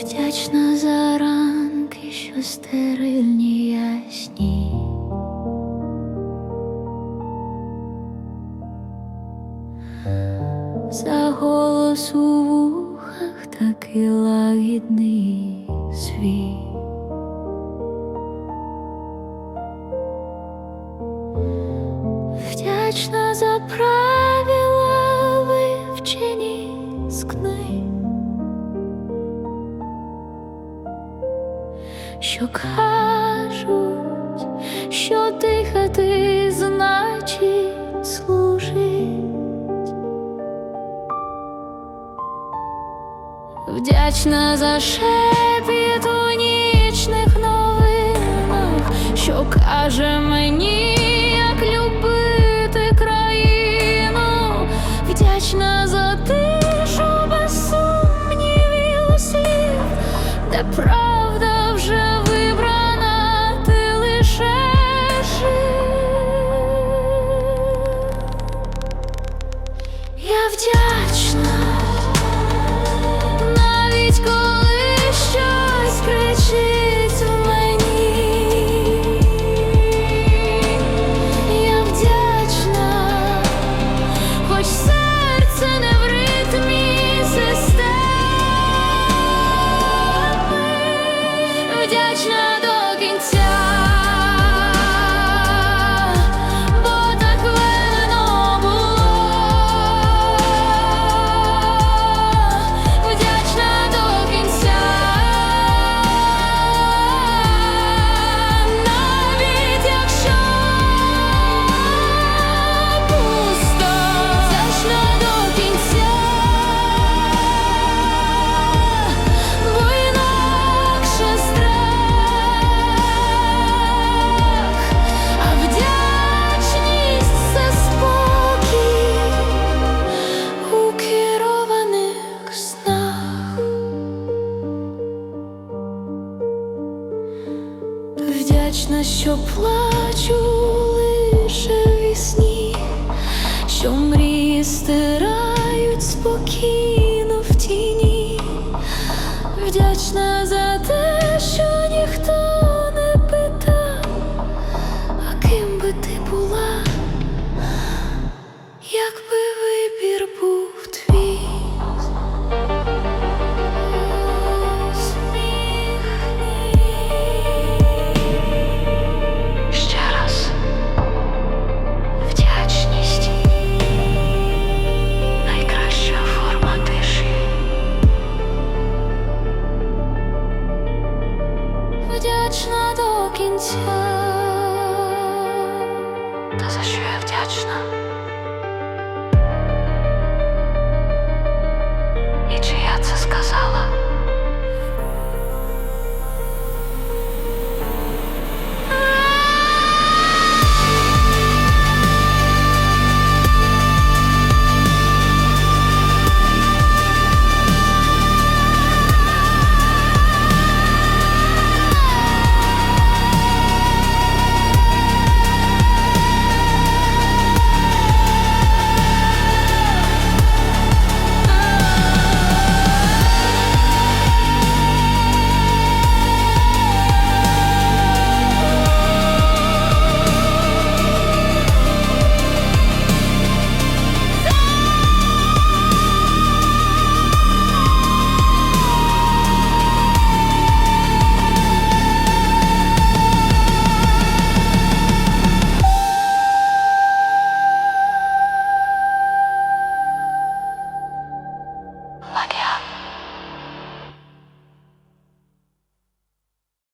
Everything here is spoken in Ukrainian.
Вдячна за ранки, що стерильні ясні. За голос у вухах такий лагідний свій. Вдячна за правила що кажуть, що дихати значить служить. Вдячна за шепіт у нічних новинах, що каже мені, як любити країну. Вдячна за тишу без сумнівів слів, де правда Я Вдячна, що плачу лише вісні, що мрії стирають спокійно в тіні. Вдячна за те, що ніхто не питав, а ким би ти була, Вдячна до кінця. Та за що я вдячна?